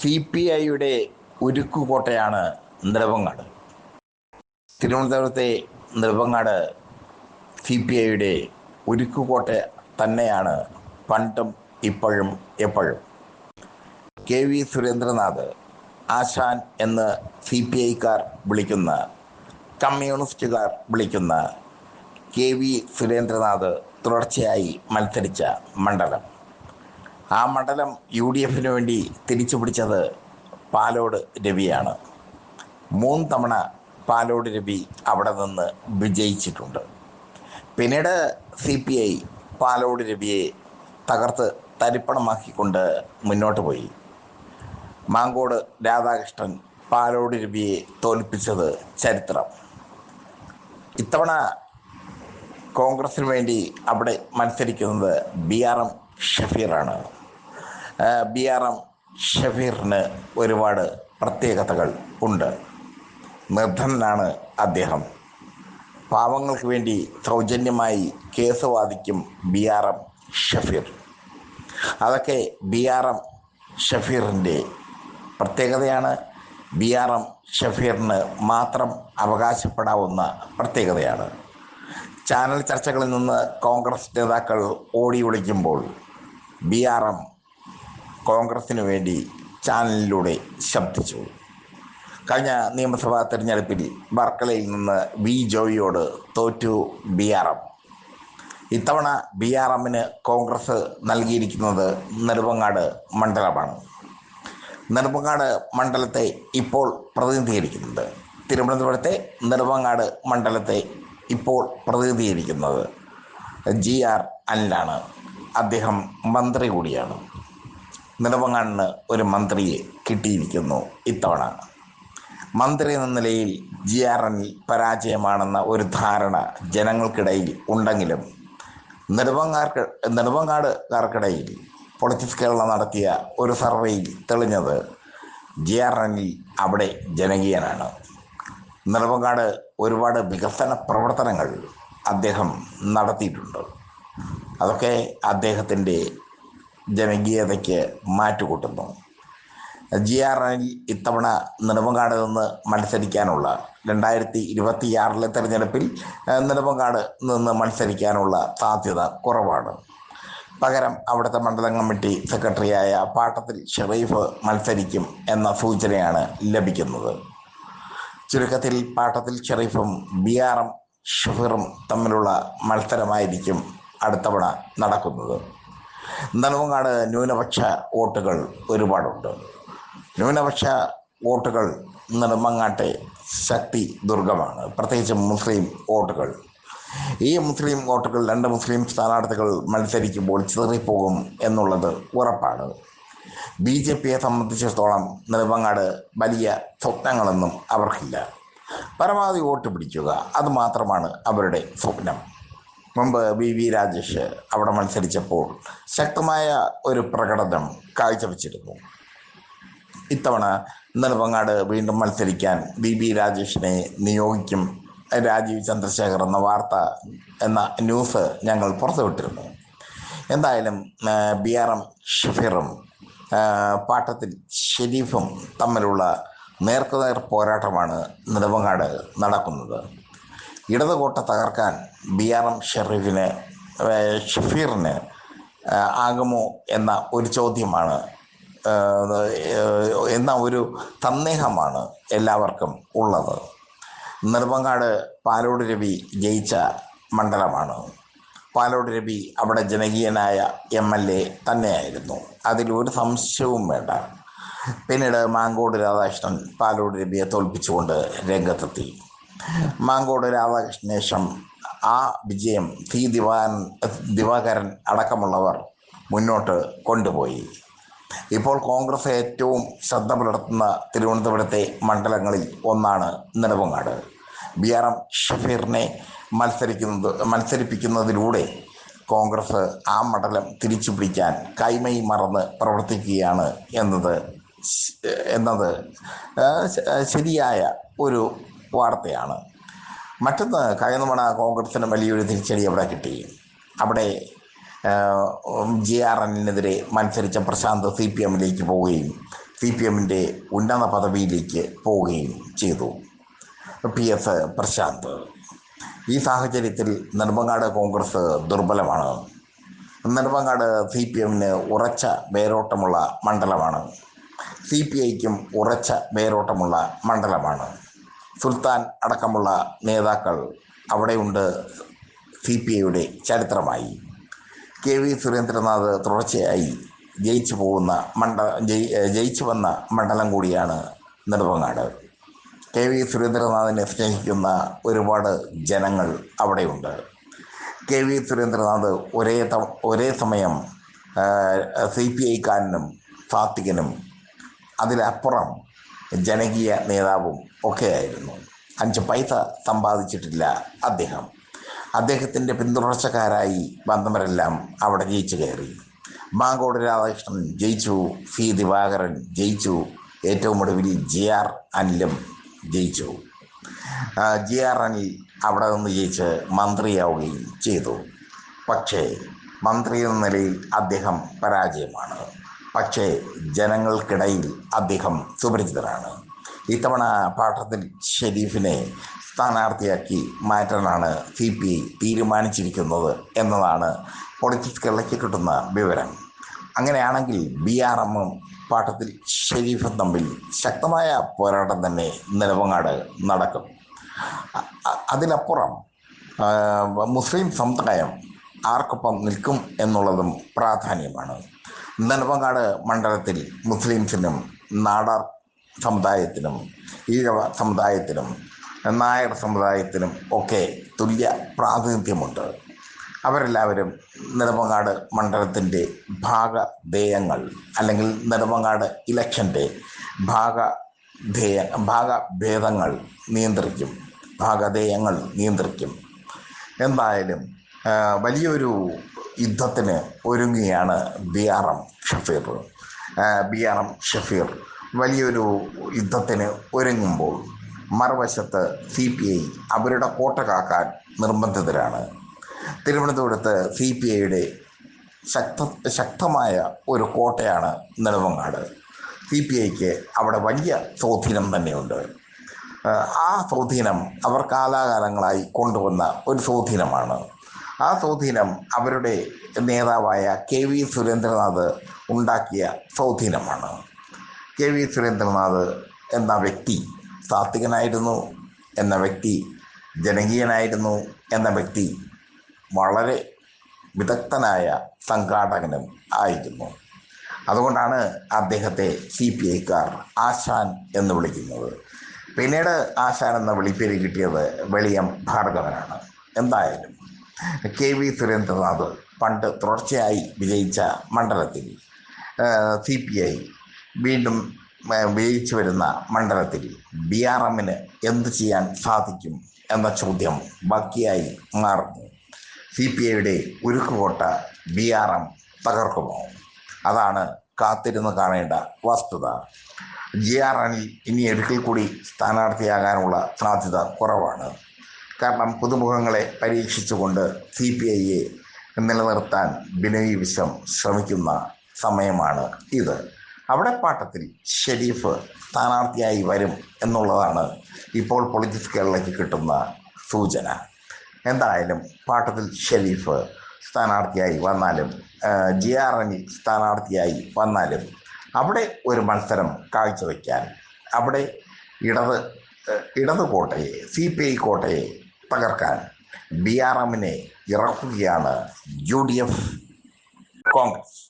C P ഐയുടെ ഉരുക്കുകോട്ടയാണ് നിറവങ്ങാട് തിരുവനന്തപുരത്തെ നിറവങ്ങാട് C P ഐയുടെ ഉരുക്കുകോട്ട തന്നെയാണ് പണ്ടും ഇപ്പോഴും എപ്പോഴും. കെ വി സുരേന്ദ്രനാഥ് ആശാൻ എന്ന് സി പി ഐക്കാർ വിളിക്കുന്ന കമ്മ്യൂണിസ്റ്റുകാർ വിളിക്കുന്ന കെ വി സുരേന്ദ്രനാഥ് തുടർച്ചയായി മത്സരിച്ച മണ്ഡലം. ആ മണ്ഡലം യു ഡി എഫിന് വേണ്ടി തിരിച്ചു പിടിച്ചത് പാലോട് രവിയാണ്. മൂന്ന് തവണ പാലോട് രവി അവിടെ നിന്ന് വിജയിച്ചിട്ടുണ്ട്. പിന്നീട് സി പി ഐ പാലോട് രവിയെ തകർത്ത് തരിപ്പണമാക്കിക്കൊണ്ട് മുന്നോട്ട് പോയി. മാങ്കോട് രാധാകൃഷ്ണൻ പാലോട് രവിയെ തോൽപ്പിച്ചത് ചരിത്രം. ഇത്തവണ കോൺഗ്രസിന് വേണ്ടി അവിടെ മത്സരിക്കുന്നത് ബി ആർ എം ഷഫീറാണ്. ബി ആർ എം ഷഫീറിന് ഒരുപാട് പ്രത്യേകതകൾ ഉണ്ട്. നിർദ്ധനനാണ് അദ്ദേഹം. പാവങ്ങൾക്ക് വേണ്ടി സൗജന്യമായി കേസ് വാദിക്കും ബി ആർ എം ഷഫീർ. അതൊക്കെ ബി ആർ എം ഷഫീറിന്റെ പ്രത്യേകതയാണ്. ബി ആർ എം ഷഫീറിന് മാത്രം അവകാശപ്പെടാവുന്ന പ്രത്യേകതയാണ്. ചാനൽ ചർച്ചകളിൽ നിന്ന് കോൺഗ്രസ് നേതാക്കൾ ഓടി ഒളിക്കുമ്പോൾ ബി ആർ എം കോൺഗ്രസിന് വേണ്ടി ചാനലിലൂടെ ശബ്ദിച്ചു. കഴിഞ്ഞ നിയമസഭാ തെരഞ്ഞെടുപ്പിൽ വർക്കലയിൽ നിന്ന് വി ജോയിയോട് തോറ്റു ബി ആർ എം. ഇത്തവണ ബി ആർ എമ്മിന് കോൺഗ്രസ് നൽകിയിരിക്കുന്നത് നെടുമങ്ങാട് മണ്ഡലമാണ്. നെടുമങ്ങാട് മണ്ഡലത്തെ ഇപ്പോൾ പ്രതിനിധീകരിക്കുന്നത് തിരുവനന്തപുരത്തെ നെടുമങ്ങാട് മണ്ഡലത്തെ ഇപ്പോൾ പ്രതിനിധീകരിക്കുന്നത് ജി ആർ അനിലാണ്. അദ്ദേഹം മന്ത്രി കൂടിയാണ്. നെടുമങ്ങാടിന് ഒരു മന്ത്രിയെ കിട്ടിയിരിക്കുന്നു ഇത്തവണ. മന്ത്രി എന്ന നിലയിൽ ജി ആർ എൻ പരാജയമാണെന്ന ഒരു ധാരണ ജനങ്ങൾക്കിടയിൽ ഉണ്ടെങ്കിലും നെടുമങ്ങാർക്ക് നെടുമങ്ങാടുകാർക്കിടയിൽ പൊളിറ്റിക്സ് കേരള നടത്തിയ ഒരു സർവേയിൽ തെളിഞ്ഞത് ജി ആർ എൻ അവിടെ ജനകീയനാണ്. നെടുമങ്ങാട് ഒരുപാട് വികസന പ്രവർത്തനങ്ങൾ അദ്ദേഹം നടത്തിയിട്ടുണ്ട്. അതൊക്കെ അദ്ദേഹത്തിന്റെ ജനകീയതയ്ക്ക് മാറ്റുകൂട്ടുന്നു. ജി ആർ എൽ ഇത്തവണ നെടുമങ്ങാട് നിന്ന് മത്സരിക്കാനുള്ള രണ്ടായിരത്തി ഇരുപത്തിയാറിലെ തെരഞ്ഞെടുപ്പിൽ നെടുമങ്ങാട് നിന്ന് മത്സരിക്കാനുള്ള സാധ്യത കുറവാണ്. പകരം അവിടുത്തെ മണ്ഡലം കമ്മിറ്റി സെക്രട്ടറിയായ പാട്ടത്തിൽ ഷെറീഫ് മത്സരിക്കും എന്ന സൂചനയാണ് ലഭിക്കുന്നത്. ചുരുക്കത്തിൽ പാട്ടത്തിൽ ഷെറീഫും ബി ആർ എം ഷഫീറും തമ്മിലുള്ള മത്സരമായിരിക്കും അടുത്തവണ നടക്കുന്നത്. നെടുമങ്ങാട് ന്യൂനപക്ഷ വോട്ടുകൾ ഒരുപാടുണ്ട്. ന്യൂനപക്ഷ വോട്ടുകൾ നെടുമങ്ങാട്ടെ ശക്തി ദുർഗമാണ്. പ്രത്യേകിച്ച് മുസ്ലിം വോട്ടുകൾ. ഈ മുസ്ലിം വോട്ടുകൾ രണ്ട് മുസ്ലിം സ്ഥാനാർത്ഥികൾ മത്സരിക്കുമ്പോൾ ചിതറിപ്പോകും എന്നുള്ളത് ഉറപ്പാണ്. ബി ജെ പിയെ സംബന്ധിച്ചിടത്തോളം നെടുമങ്ങാട് വലിയ സ്വപ്നങ്ങളൊന്നും അവർക്കില്ല. പരമാവധി വോട്ട് പിടിക്കുക അതുമാത്രമാണ് അവരുടെ സ്വപ്നം. മുമ്പ് വി വി രാജേഷ് അവിടെ മത്സരിച്ചപ്പോൾ ശക്തമായ ഒരു പ്രകടനം കാഴ്ചവെച്ചിരുന്നു. ഇത്തവണ നെടുമങ്ങാട് വീണ്ടും മത്സരിക്കാൻ ബി ബി രാജേഷിനെ നിയോഗിക്കും രാജീവ് ചന്ദ്രശേഖർ എന്ന വാർത്ത എന്ന ന്യൂസ് ഞങ്ങൾ പുറത്തുവിട്ടിരുന്നു. എന്തായാലും ബി ആർ എം ഷഫീറും പാട്ടത്തിൽ ഷെരീഫും തമ്മിലുള്ള നേർക്കുനേർ പോരാട്ടമാണ് നെടുമങ്ങാട് നടക്കുന്നത്. ഇടതുകോട്ട തകർക്കാൻ ബി ആർ എം ഷെറീഫിന് ഷഫീറിന് ആകുമോ എന്ന ഒരു ചോദ്യമാണ്. എന്ന ഒരു സന്ദേഹമാണ് എല്ലാവർക്കും ഉള്ളത്. നെടുമങ്ങാട് പാലോട് രവി ജയിച്ച മണ്ഡലമാണ്. പാലോട് രവി അവിടെ ജനകീയനായ എം എൽ എ തന്നെയായിരുന്നു. അതിലൊരു സംശയവും വേണ്ട. പിന്നീട് മാങ്കോട് രാധാകൃഷ്ണൻ പാലോട് രവിയെ തോൽപ്പിച്ചുകൊണ്ട് രംഗത്തെത്തി. മാങ്കോട് രാധാകൃഷ്ണേശം ആ വിജയം ടി ദിവാൻ ദിവാകരൻ അടക്കമുള്ളവർ മുന്നോട്ട് കൊണ്ടുപോയി. ഇപ്പോൾ കോൺഗ്രസ് ഏറ്റവും ശ്രദ്ധ പുലർത്തുന്ന തിരുവനന്തപുരത്തെ മണ്ഡലങ്ങളിൽ ഒന്നാണ് നെടുമങ്ങാട് ബി ആർ എം ഷഫീറിനെ മത്സരിക്കുന്നത് മത്സരിപ്പിക്കുന്നതിലൂടെ കോൺഗ്രസ് ആ മണ്ഡലം തിരിച്ചു പിടിക്കാൻ കൈമൈ മറന്ന് പ്രവർത്തിക്കുകയാണ് എന്നത് എന്നത് ശരിയായ ഒരു വാർത്തയാണ്. മറ്റൊന്ന് തവണ കോൺഗ്രസിന് വലിയൊരു തിരിച്ചടി അവിടെ കിട്ടി. അവിടെ ജെ ആർ എന്നിനെതിരെ മത്സരിച്ച പ്രശാന്ത് സി പി എമ്മിലേക്ക് പോവുകയും സി പി എമ്മിന്റെ ഉന്നത പദവിയിലേക്ക് പോവുകയും ചെയ്തു. P S Prashanth. ഈ സാഹചര്യത്തിൽ നെടുമ്പങ്ങാട് കോൺഗ്രസ് ദുർബലമാണ്. നെടുമ്പങ്ങാട് സി പി എമ്മിന് ഉറച്ച വേരോട്ടമുള്ള മണ്ഡലമാണ്. സി പി ഐക്കും ഉറച്ച വേരോട്ടമുള്ള മണ്ഡലമാണ്. സുൽത്താൻ അടക്കമുള്ള നേതാക്കൾ അവിടെയുണ്ട് സി പി ഐയുടെ ചരിത്രമായി. കെ വി സുരേന്ദ്രനാഥ് തുടർച്ചയായി ജയിച്ചു പോകുന്ന മണ്ഡ ജയി ജയിച്ചു വന്ന മണ്ഡലം കൂടിയാണ് നെടുമങ്ങാട്. കെ വി സുരേന്ദ്രനാഥിനെ സ്നേഹിക്കുന്ന ഒരുപാട് ജനങ്ങൾ അവിടെയുണ്ട്. കെ വി സുരേന്ദ്രനാഥ് ഒരേ ഒരേ സമയം സി പി ഐക്കാരനും സാത്വികനും അതിലപ്പുറം ജനകീയ നേതാവും ഒക്കെയായിരുന്നു അഞ്ച് പൈസ സമ്പാദിച്ചിട്ടില്ല അദ്ദേഹം. അദ്ദേഹത്തിന്റെ പിന്തുടർച്ചക്കാരായി വന്നവരെല്ലാം അവിടെ ജയിച്ചു കയറി. മാങ്കോട് രാധാകൃഷ്ണൻ ജയിച്ചു സി ദിവാകരൻ ജയിച്ചു ഏറ്റവും ഒടുവിൽ ജെ ആർ അനിലും ജയിച്ചു. ജി ആർ അനിൽ അവിടെ നിന്ന് ജയിച്ച് മന്ത്രിയാവുകയും ചെയ്തു. പക്ഷേ മന്ത്രി എന്ന നിലയിൽ അദ്ദേഹം പരാജയമാണ്. പക്ഷേ ജനങ്ങൾക്കിടയിൽ അദ്ദേഹം സുപരിചിതരാണ് ഇത്തവണ പാട്ടത്തിൽ ഷെരീഫിനെ സ്ഥാനാർത്ഥിയാക്കി മാറ്റാനാണ് സി പി ഐ തീരുമാനിച്ചിരിക്കുന്നത് എന്നതാണ് പൊളിറ്റിക്സ് കേരളയ്ക്ക് കിട്ടുന്ന വിവരം. അങ്ങനെയാണെങ്കിൽ ബി ആർ എമ്മും പാട്ടത്തിൽ ഷെരീഫും തമ്മിൽ ശക്തമായ പോരാട്ടം തന്നെ നിലവങ്ങാട് നടക്കും. അ- അ- അതിലപ്പുറം മുസ്ലിം സമുദായം ആർക്കൊപ്പം നിൽക്കും എന്നുള്ളതും പ്രാധാന്യമാണ്. നെടുമങ്ങാട് മണ്ഡലത്തിൽ മുസ്ലിംസിനും നാടാർ സമുദായത്തിനും ഈഴവ സമുദായത്തിനും നായർ സമുദായത്തിനും ഒക്കെ തുല്യ പ്രാതിനിധ്യമുണ്ട്. അവരെല്ലാവരും നെടുമങ്ങാട് മണ്ഡലത്തിന്റെ ഭാഗധേയങ്ങൾ അല്ലെങ്കിൽ നെടുമങ്ങാട് ഇലക്ഷന്റെ ഭാഗധേയ ഭാഗഭേദങ്ങൾ നിയന്ത്രിക്കും. ഭാഗധേയങ്ങൾ നിയന്ത്രിക്കും. എന്തായാലും വലിയൊരു യുദ്ധത്തിന് ഒരുങ്ങുകയാണ് B R M Shafeer. B R M Shafeer വലിയൊരു യുദ്ധത്തിന് ഒരുങ്ങുമ്പോൾ മറുവശത്ത് സി പി ഐ അവരുടെ കോട്ട കാക്കാൻ നിർബന്ധിതരാണ്. തിരുവനന്തപുരത്ത് സി പി ഐയുടെ ശക്ത ശക്തമായ ഒരു കോട്ടയാണ് നെടുമങ്ങാട് സി പി ഐക്ക് അവിടെ വലിയ സ്വാധീനം തന്നെയുണ്ട്. ആ സ്വാധീനം അവർ കാലാകാലങ്ങളായി കൊണ്ടുവന്ന ഒരു സ്വാധീനമാണ്. ആ സ്വാധീനം അവരുടെ നേതാവായ കെ വി സുരേന്ദ്രനാഥ് ഉണ്ടാക്കിയ സ്വാധീനമാണ്. കെ വി സുരേന്ദ്രനാഥ് എന്ന വ്യക്തി സാത്വികനായിരുന്നു എന്ന വ്യക്തി ജനകീയനായിരുന്നു എന്ന വ്യക്തി വളരെ വിദഗ്ധനായ സംഘാടകനും ആയിരുന്നു. അതുകൊണ്ടാണ് അദ്ദേഹത്തെ സി പി ഐക്കാർ ആശാൻ എന്ന് വിളിക്കുന്നത്. പിന്നീട് ആശാൻ എന്ന വിളിപ്പേര് കിട്ടിയത് വെളിയം ഭാർഗവനാണ്. എന്തായാലും കെ വി സുരേന്ദ്രനാഥ് പണ്ട് തുടർച്ചയായി വിജയിച്ച മണ്ഡലത്തിൽ സി പി ഐ വീണ്ടും വിജയിച്ചു വരുന്ന മണ്ഡലത്തിൽ ബി ആർ എമ്മിന് എന്ത് ചെയ്യാൻ സാധിക്കും എന്ന ചോദ്യം ബാക്കിയായി മാറുന്നു. സി പി ഐയുടെ ഉരുക്കുകോട്ട ബി ആർ എം തകർക്കുമോ? അതാണ് കാത്തിരുന്ന് കാണേണ്ട വസ്തുത. ജി ആർ അനിൽ ഇനി ഒരിക്കൽ കൂടി സ്ഥാനാർത്ഥിയാകാനുള്ള സാധ്യത കുറവാണ്. കാരണം പുതുമുഖങ്ങളെ പരീക്ഷിച്ചുകൊണ്ട് സി പി ഐയെ നിലനിർത്താൻ ബിനോയ് വിശ്വം ശ്രമിക്കുന്ന സമയമാണ് ഇത്. അവിടെ പാട്ടത്തിൽ ഷെരീഫ് സ്ഥാനാർത്ഥിയായി വരും എന്നുള്ളതാണ് ഇപ്പോൾ പൊളിറ്റിക്സ് കേരളയ്ക്ക് കിട്ടുന്ന സൂചന. എന്തായാലും പാട്ടത്തിൽ ഷെരീഫ് സ്ഥാനാർത്ഥിയായി വന്നാലും ജി ആർ എനി സ്ഥാനാർത്ഥിയായി വന്നാലും അവിടെ ഒരു മത്സരം കാഴ്ചവെക്കാൻ അവിടെ ഇടത് ഇടത് കോട്ടയെ സി പി ഐ കോട്ടയെ തകർക്കാൻ ബി ആർ എമ്മിനെ ഇറക്കുകയാണ് യു ഡി എഫ് കോൺഗ്രസ്.